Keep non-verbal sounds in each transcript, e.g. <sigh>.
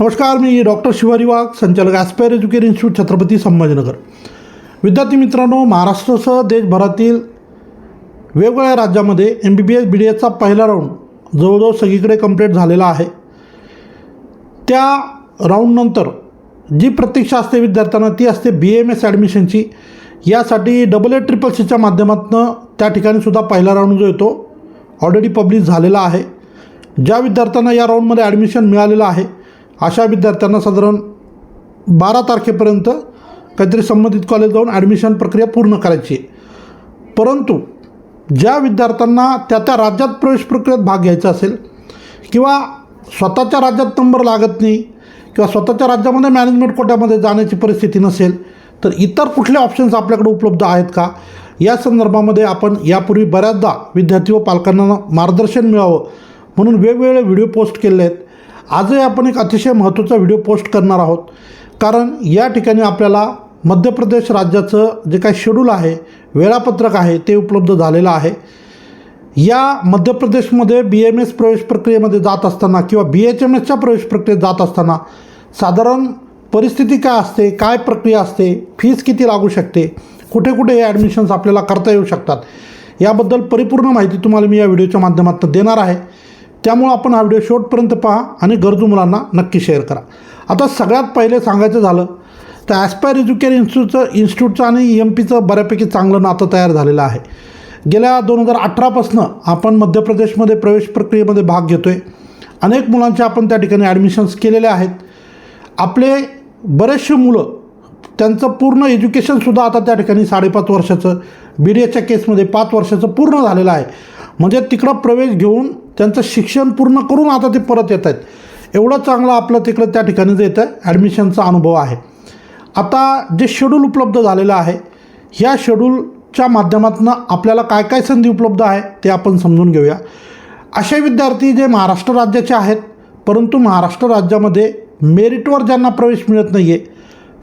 नमस्कार मी डॉक्टर शिवारी वाघ संचालक aspire education institute Chhatrapati Sambhajinagar. विद्यार्थी मित्रांनो महाराष्ट्रासह देशभरातील वेगवेगळ्या राज्यामध्ये M B B S B D एसचा पहिला राऊंड जवळजवळ सगळीकडे कंप्लीट झालेला आहे. त्या राऊंडनंतर जी प्रतीक्षा असते विद्यार्थ्यांना ती असते बी एम एस ॲडमिशनची यासाठी डबल ए ट्रिपल सीच्या माध्यमातून त्या ठिकाणी सुद्धा पहिला राऊंड जो येतो ऑलरेडी पब्लिश झालेला आहे. ज्या विद्यार्थ्यांना या राऊंडमध्ये ॲडमिशन मिळालेलं आहे अशा विद्यार्थ्यांना साधारण बारा तारखेपर्यंत काहीतरी संबंधित कॉलेज जाऊन ॲडमिशन प्रक्रिया पूर्ण करायची. परंतु ज्या विद्यार्थ्यांना त्या त्या राज्यात प्रवेश प्रक्रियेत भाग घ्यायचा असेल किंवा स्वतःच्या राज्यात नंबर लागत नाही किंवा स्वतःच्या राज्यामध्ये मॅनेजमेंट कोट्यामध्ये जाण्याची परिस्थिती नसेल तर इतर कुठले ऑप्शन्स आपल्याकडे उपलब्ध आहेत का? या संदर्भामध्ये आपण यापूर्वी बऱ्याचदा विद्यार्थी व पालकांना मार्गदर्शन मिळावं म्हणून वेगवेगळे व्हिडिओ पोस्ट केले आहेत. आजही आपण एक अतिशय महत्त्वाचा व्हिडिओ पोस्ट करणार आहोत. कारण या ठिकाणी आपल्याला मध्य प्रदेश राज्याचं जे काही शेड्यूल आहे वेळापत्रक आहे ते उपलब्ध झालेलं आहे. या मध्य प्रदेशमध्ये बी एम एस प्रवेश प्रक्रियेमध्ये जात असताना किंवा बी एच एम एसच्या प्रवेश प्रक्रियेत जात असताना साधारण परिस्थिती काय असते काय प्रक्रिया असते फीस किती लागू शकते कुठे कुठे हे ॲडमिशन्स आपल्याला करता येऊ शकतात याबद्दल परिपूर्ण माहिती तुम्हाला मी या व्हिडिओच्या माध्यमातून देणार आहे. त्यामुळं आपण हा व्हिडिओ शेवटपर्यंत पहा आणि गरजू मुलांना नक्की शेअर करा. आता सगळ्यात पहिले सांगायचं झालं तर ॲस्पायर एज्युकेशन इन्स्टिट्यूटचं इन्स्टिट्यूटचं आणि ई एम पीचं बऱ्यापैकी चांगलं नातं तयार झालेलं आहे. गेल्या दोन हजार अठरापासनं आपण मध्य प्रदेशमध्ये प्रवेश प्रक्रियेमध्ये भाग घेतो आहे अनेक मुलांचे आपण त्या ठिकाणी ॲडमिशन्स केलेले आहेत. आपले बरेचसे मुलं त्यांचं पूर्ण एज्युकेशनसुद्धा आता त्या ठिकाणी साडेपाच वर्षाचं बी डी एच्या केसमध्ये पाच वर्षाचं पूर्ण झालेलं आहे. म्हणजे तिकडं प्रवेश घेऊन त्यांचं शिक्षण पूर्ण करून आता ते परत येत आहेत. एवढं चांगलं आपलं तिकडं त्या ठिकाणी जे येतं ॲडमिशनचा अनुभव आहे. आता जे शेड्यूल उपलब्ध झालेलं आहे ह्या शेड्यूलच्या माध्यमातून आपल्याला काय काय संधी उपलब्ध आहे ते आपण समजून घेऊया. असे विद्यार्थी जे महाराष्ट्र राज्याचे आहेत परंतु महाराष्ट्र राज्यामध्ये मेरिटवर ज्यांना प्रवेश मिळत नाही आहे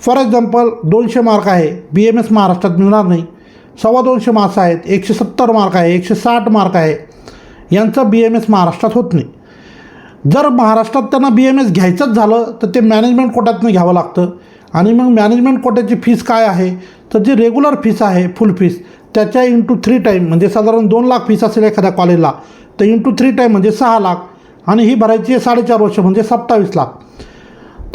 फॉर एक्झाम्पल दोनशे मार्क आहे बी एम एस महाराष्ट्रात मिळणार नाही. सव्वा दोनशे मार्क्स आहेत एकशे सत्तर मार्क आहे एकशे साठ मार्क आहे. यांचं बी एम एस महाराष्ट्रात होत नाही. जर महाराष्ट्रात त्यांना बी एम एस घ्यायचंच झालं तर ते मॅनेजमेंट कोट्यातनं घ्यावं लागतं. आणि मग मॅनेजमेंट कोट्याची फीस काय आहे? तर जी रेग्युलर फीस आहे फुल फीस त्याच्या इंटू थ्री टाईम म्हणजे साधारण दोन लाख फीस असेल एखाद्या कॉलेजला तर इंटू थ्री टाईम म्हणजे सहा लाख आणि ही भरायची आहे साडेचार वर्ष म्हणजे सत्तावीस लाख.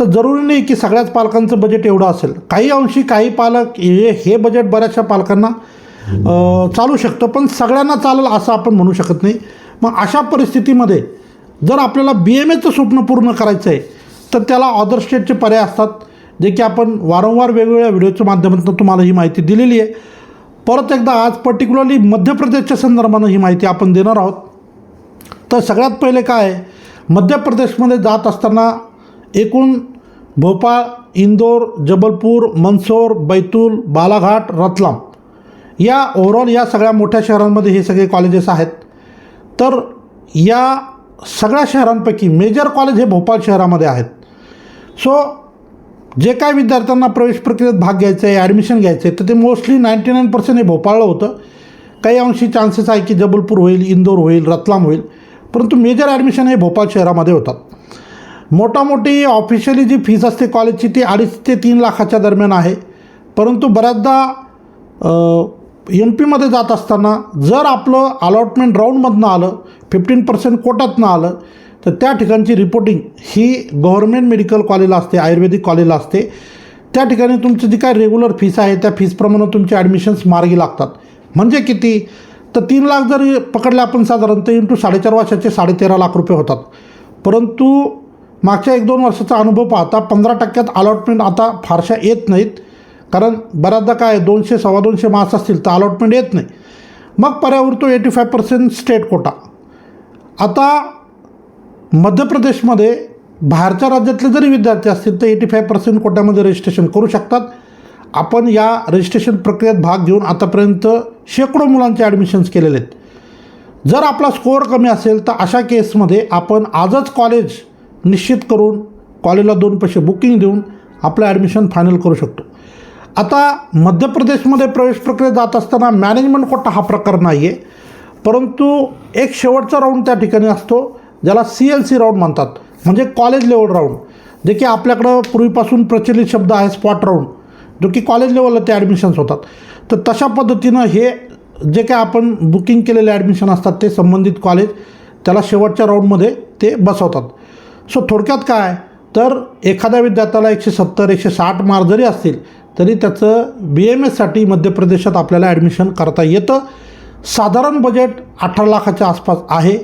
तर जरुरी नाही की सगळ्याच पालकांचं बजेट एवढं असेल. काही अंशी काही पालक हे हे बजेट बऱ्याचशा पालकांना चालू शकतं पण सगळ्यांना चालेल असं आपण म्हणू शकत नाही. मग अशा परिस्थितीमध्ये जर आपल्याला बी एम एचं स्वप्न पूर्ण करायचं आहे तर त्याला ऑदर स्टेटचे पर्याय असतात जे की आपण वारंवार वेगवेगळ्या व्हिडिओच्या माध्यमातून तुम्हाला ही माहिती दिलेली आहे. परत एकदा आज पर्टिक्युलरली मध्य प्रदेशच्या संदर्भानं ही माहिती आपण देणार आहोत. तर सगळ्यात पहिले काय आहे मध्य प्रदेशमध्ये जात असताना एकूण भोपाळ इंदोर जबलपूर मंदसौर बैतूल बालाघाट रतलाम या ओव्हरऑल या सगळ्या मोठ्या शहरांमध्ये हे सगळे कॉलेजेस आहेत. तर या सगळ्या शहरांपैकी मेजर कॉलेज हे भोपाळ शहरामध्ये आहेत. सो जे काय विद्यार्थ्यांना प्रवेश प्रक्रियेत भाग घ्यायचा आहे ॲडमिशन घ्यायचं आहे तर ते मोस्टली नाईंटी नाईन पर्सेंट हे भोपाळला होतं. काही अंशी चान्सेस आहे की जबलपूर होईल इंदोर होईल रतलाम होईल. परंतु मेजर ॲडमिशन हे भोपाळ शहरामध्ये होतात. मोठामोठी ऑफिशियली जी फीस असते कॉलेजची ती अडीच ते तीन लाखाच्या दरम्यान आहे. परंतु बऱ्याचदा एम पीमध्ये जात असताना जर आपलं अलॉटमेंट राऊंडमधनं आलं फिफ्टीन पर्सेंट कोटातनं आलं तर त्या ठिकाणची रिपोर्टिंग ही गव्हर्मेंट मेडिकल कॉलेजला असते आयुर्वेदिक कॉलेजला असते. त्या ठिकाणी तुमची जी काय रेग्युलर फीस आहे त्या फीसप्रमाणे तुमचे ॲडमिशन्स मार्गी लागतात. म्हणजे किती? तर तीन लाख जरी पकडले आपण साधारणतः इंटू साडेचार वर्षाचे साडेतेरा लाख रुपये होतात. परंतु मागच्या एक दोन वर्षाचा अनुभव पाहता पंधरा टक्क्यात अलॉटमेंट आता फारशा येत नाहीत. कारण बऱ्याचदा काय दोनशे सव्वा दोनशे मार्क्स असतील तर अलॉटमेंट येत नाही. मग पर्याय उरतो eighty five percent state quota आता मध्य प्रदेशमध्ये बाहेरच्या राज्यातले जरी विद्यार्थी असतील तर एटी फाय पर्सेंट कोट्यामध्ये रजिस्ट्रेशन करू शकतात. आपण या रजिस्ट्रेशन प्रक्रियेत भाग घेऊन आतापर्यंत शेकडो मुलांचे ॲडमिशन्स केलेले आहेत. जर आपला स्कोअर कमी असेल तर अशा केसमध्ये आपण आजच कॉलेज निश्चित करून कॉलेजला दोन पैसे बुकिंग देऊन आपलं ॲडमिशन फायनल करू शकतो. आता मध्य प्रदेशमध्ये प्रवेश प्रक्रियेत जात असताना मॅनेजमेंट कोटा हा प्रकार नाही आहे परंतु एक शेवटचा राऊंड त्या ठिकाणी असतो ज्याला सी एल सी राऊंड म्हणतात. म्हणजे कॉलेज लेवल राऊंड जे की आपल्याकडं पूर्वीपासून प्रचलित शब्द आहे स्पॉट राऊंड जो की कॉलेज लेवलला ते ॲडमिशन्स होतात. तर तशा पद्धतीनं हे जे काय आपण बुकिंग केलेले ॲडमिशन असतात ते संबंधित कॉलेज त्याला शेवटच्या राऊंडमध्ये ते बसवतात. सो थोडक्यात काय? तर एखाद्या विद्यार्थ्याला एकशे सत्तर एकशे साठ मार्क जरी असतील तरी त्याचं बी एम एससाठी मध्य प्रदेशात आपल्याला ॲडमिशन करता येतं. साधारण बजेट अठरा लाखाच्या आसपास आहे.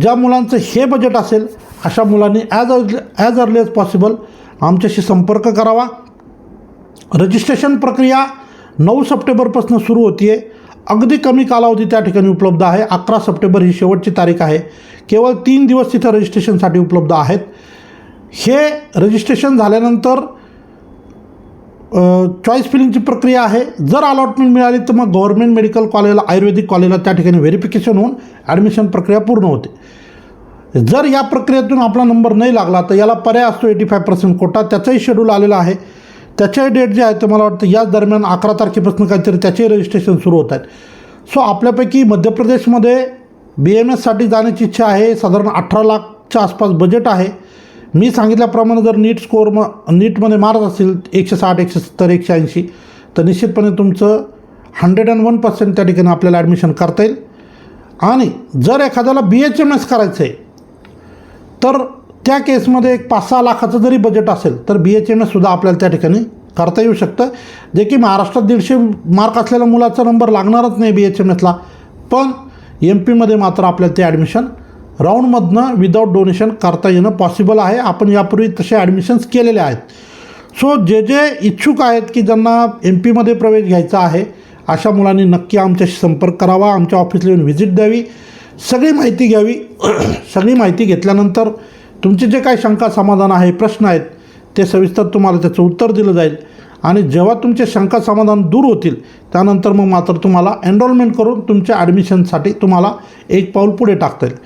ज्या मुलांचं हे बजेट असेल अशा मुलांनी as early as early as possible आमच्याशी संपर्क करावा. रजिस्ट्रेशन प्रक्रिया नऊ सप्टेंबरपासून सुरू होती आहे अगदी कमी कालावधी त्या ठिकाणी उपलब्ध आहे. अकरा सप्टेंबर ही शेवटची तारीख आहे. केवळ तीन दिवस तिथं रजिस्ट्रेशनसाठी उपलब्ध आहेत. हे रजिस्ट्रेशन झाल्यानंतर चॉईस फिलिंगची प्रक्रिया आहे. जर अलॉटमेंट मिळाली तर मग गव्हर्मेंट मेडिकल कॉलेजला आयुर्वेदिक कॉलेजला त्या ठिकाणी व्हेरिफिकेशन होऊन ॲडमिशन प्रक्रिया पूर्ण होते. जर या प्रक्रियेतून आपला नंबर नाही लागला तर याला पर्याय असतो एटी फाय पर्सेंट कोटा त्याचाही शेड्यूल आलेला आहे. त्याच्याही डेट जे आहे ते मला वाटतं याच दरम्यान अकरा तारखेपासून काहीतरी त्याचेही रजिस्ट्रेशन सुरू होत आहेत. सो आपल्यापैकी मध्य प्रदेशमध्ये बी एम एससाठी जाण्याची इच्छा आहे. साधारण अठरा लाखच्या आसपास बजेट आहे. मी सांगितल्याप्रमाणे जर नीट स्कोअर म नीटमध्ये मार्क असेल एकशे साठ एकशे सत्तर एकशे ऐंशी तर निश्चितपणे तुमचं हंड्रेड अँड वन पर्सेंट त्या ठिकाणी आपल्याला ॲडमिशन करता येईल. आणि जर एखाद्याला बी एच एम एस करायचं आहे तर त्या केसमध्ये एक पाच सहा लाखाचं जरी बजेट असेल तर बी एच एम एससुद्धा आपल्याला त्या ठिकाणी करता येऊ शकतं. जे की महाराष्ट्रात दीडशे मार्क असलेल्या मुलाचा नंबर लागणारच नाही बी एच एम एसला पण एम पीमध्ये मात्र आपल्याला ते ॲडमिशन राऊंडमधनं विदाऊट डोनेशन करता येणं पॉसिबल आहे. आपण यापूर्वी तसे ॲडमिशन्स केलेले आहेत. सो जे जे इच्छुक आहेत की ज्यांना एम पीमध्ये प्रवेश घ्यायचा आहे अशा मुलांनी नक्की आमच्याशी संपर्क करावा. आमच्या ऑफिसला येऊन व्हिजिट द्यावी. सगळी माहिती घ्यावी. <clears throat> सगळी माहिती घेतल्यानंतर तुमचे जे काही शंका समाधान आहे प्रश्न आहेत ते सविस्तर तुम्हाला त्याचं उत्तर दिलं जाईल. आणि जेव्हा तुमचे शंका समाधान दूर होतील त्यानंतर मग मात्र तुम्हाला एनरोलमेंट करून तुमच्या ॲडमिशनसाठी तुम्हाला एक पाऊल पुढे टाकता येईल.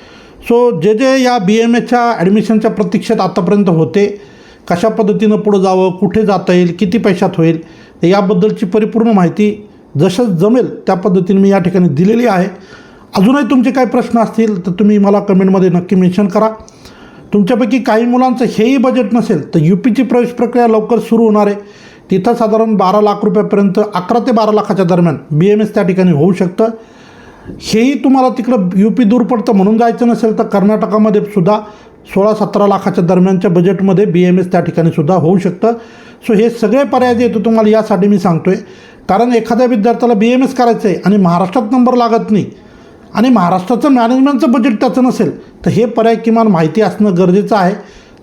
सो जे जे या बी एम एच्या ॲडमिशनच्या प्रतीक्षेत आत्तापर्यंत होते कशा पद्धतीनं पुढं जावं कुठे जाता येईल किती पैशात होईल याबद्दलची परिपूर्ण माहिती जसं जमेल त्या पद्धतीने मी या ठिकाणी दिलेली आहे. अजूनही तुमचे काही प्रश्न असतील तर तुम्ही मला कमेंटमध्ये नक्की मेन्शन करा. तुमच्यापैकी काही मुलांचं हेही बजेट नसेल तर यू पीची प्रवेश प्रक्रिया लवकर सुरू होणार आहे. तिथं साधारण बारा लाख रुपयापर्यंत अकरा ते बारा लाखाच्या दरम्यान बी एम एस त्या ठिकाणी होऊ शकतं. हेही तुम्हाला तिकडं यू पी दूर पडतं म्हणून जायचं नसेल तर कर्नाटकामध्ये सुद्धा सोळा सतरा लाखाच्या दरम्यानच्या बजेटमध्ये बी एम एस त्या ठिकाणी सुद्धा होऊ शकतं. सो हे सगळे पर्याय जे येतो तुम्हाला यासाठी मी सांगतो आहे कारण एखाद्या विद्यार्थ्याला बी एम एस करायचं आहे आणि महाराष्ट्रात नंबर लागत नाही आणि महाराष्ट्राचं मॅनेजमेंटचं बजेट त्याचं नसेल तर हे पर्याय किमान माहिती असणं गरजेचं आहे.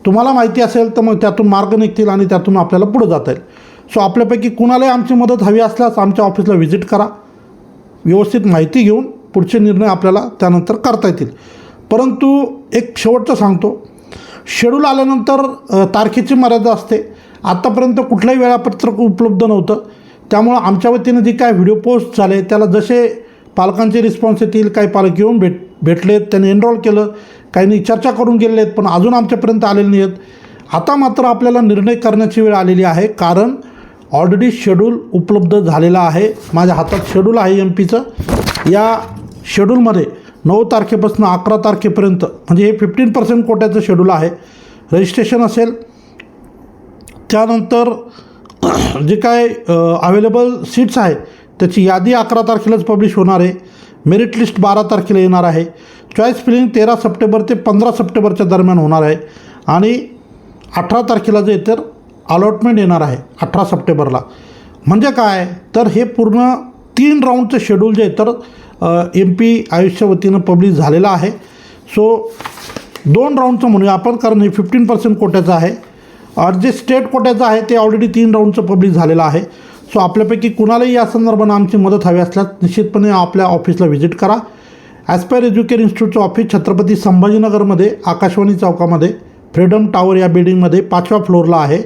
तुम्हाला माहिती असेल तर मग त्यातून मार्ग निघतील आणि त्यातून आपल्याला पुढं जाता येईल. सो आपल्यापैकी कुणालाही आमची मदत हवी असल्यास आमच्या ऑफिसला व्हिजिट करा. व्यवस्थित माहिती घेऊन पुढचे निर्णय आपल्याला त्यानंतर करता येतील. परंतु एक शेवटचं सांगतो. शेड्यूल आल्यानंतर तारखेची मर्यादा असते. आत्तापर्यंत कुठलंही वेळापत्रक उपलब्ध नव्हतं. त्यामुळं आमच्या वतीनं जे काय व्हिडिओ पोस्ट झाले त्याला जसे पालकांचे रिस्पॉन्स येतील काही पालक येऊन भेट भेटलेत त्यांनी एनरोल केलं काहींनी चर्चा करून गेलेले आहेत पण अजून आमच्यापर्यंत आलेले नाही आहेत आता मात्र आपल्याला निर्णय करण्याची वेळ आलेली आहे. कारण ऑलरेडी शेड्यूल उपलब्ध झालेला आहे. माझ्या हातात शेड्यूल आहे एम पीचं या शेड्यूलमध्ये नऊ तारखेपासून अकरा तारखेपर्यंत म्हणजे हे फिफ्टीन पर्सेंट कोट्याचं शेड्यूल आहे. रजिस्ट्रेशन असेल. त्यानंतर <clears throat> जे काय अवेलेबल सीट्स आहे त्याची यादी अकरा तारखेलाच पब्लिश होणार आहे. मेरिट लिस्ट बारा तारखेला येणार आहे. चॉईस फिलिंग तेरा सप्टेंबर ते पंधरा सप्टेंबरच्या दरम्यान होणार आहे. आणि अठरा तारखेला जे तर अलॉटमेंट येणार आहे अठरा सप्टेंबरला. म्हणजे काय? तर हे पूर्ण तीन राऊंडचं शेड्यूल जे आहे तर एम पी आयुष्या वतीनं पब्लिश झालेलं आहे. सो दोन राऊंडचं म्हणूया आपण कारण हे फिफ्टीन पर्सेंट कोट्याचं आहे. जे स्टेट कोट्याचं आहे ते ऑलरेडी तीन राऊंडचं पब्लिश झालेलं आहे. सो आपल्यापैकी कुणालाही या संदर्भानं आमची मदत हवी असल्यास निश्चितपणे आपल्या ऑफिसला व्हिजिट करा. ॲस्पायर एज्युकेर इन्स्टिट्यूटचं ऑफिस छत्रपती संभाजीनगरमध्ये आकाशवाणी चौकामध्ये फ्रीडम टॉवर या बिल्डिंगमध्ये पाचव्या फ्लोअरला आहे.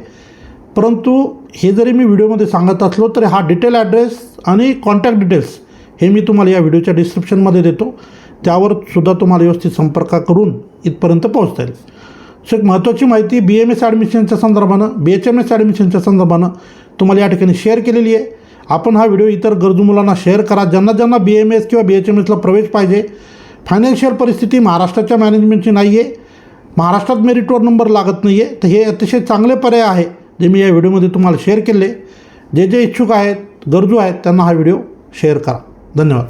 परंतु हे जरी मी व्हिडिओमध्ये सांगत असलो तरी हा डिटेल ॲड्रेस आणि कॉन्टॅक्ट डिटेल्स हे मी तुम्हाला या व्हिडिओच्या डिस्क्रिप्शनमध्ये देतो. त्यावर सुद्धा तुम्हाला व्यवस्थित संपर्क करून इथपर्यंत पोहोचता येईल. सो एक महत्त्वाची माहिती बी एम एस ॲडमिशनच्या संदर्भानं बी एच एम एस ॲडमिशनच्या संदर्भानं तुम्हाला या ठिकाणी शेअर केलेली आहे. आपण हा व्हिडिओ इतर गरजू मुलांना शेअर करा. ज्यांना ज्यांना बी एम एस किंवा बी एच एम एसला प्रवेश पाहिजे फायनान्शियल परिस्थिती महाराष्ट्राच्या मॅनेजमेंटची नाही आहे महाराष्ट्रात मेरिटवर नंबर लागत नाही आहे तर हे अतिशय चांगले पर्याय आहे. जे मी या व्हिडिओमध्ये तुम्हाला शेअर केले जे जे इच्छुक आहेत गरजू आहेत त्यांना हा व्हिडिओ शेअर करा. धन्यवाद.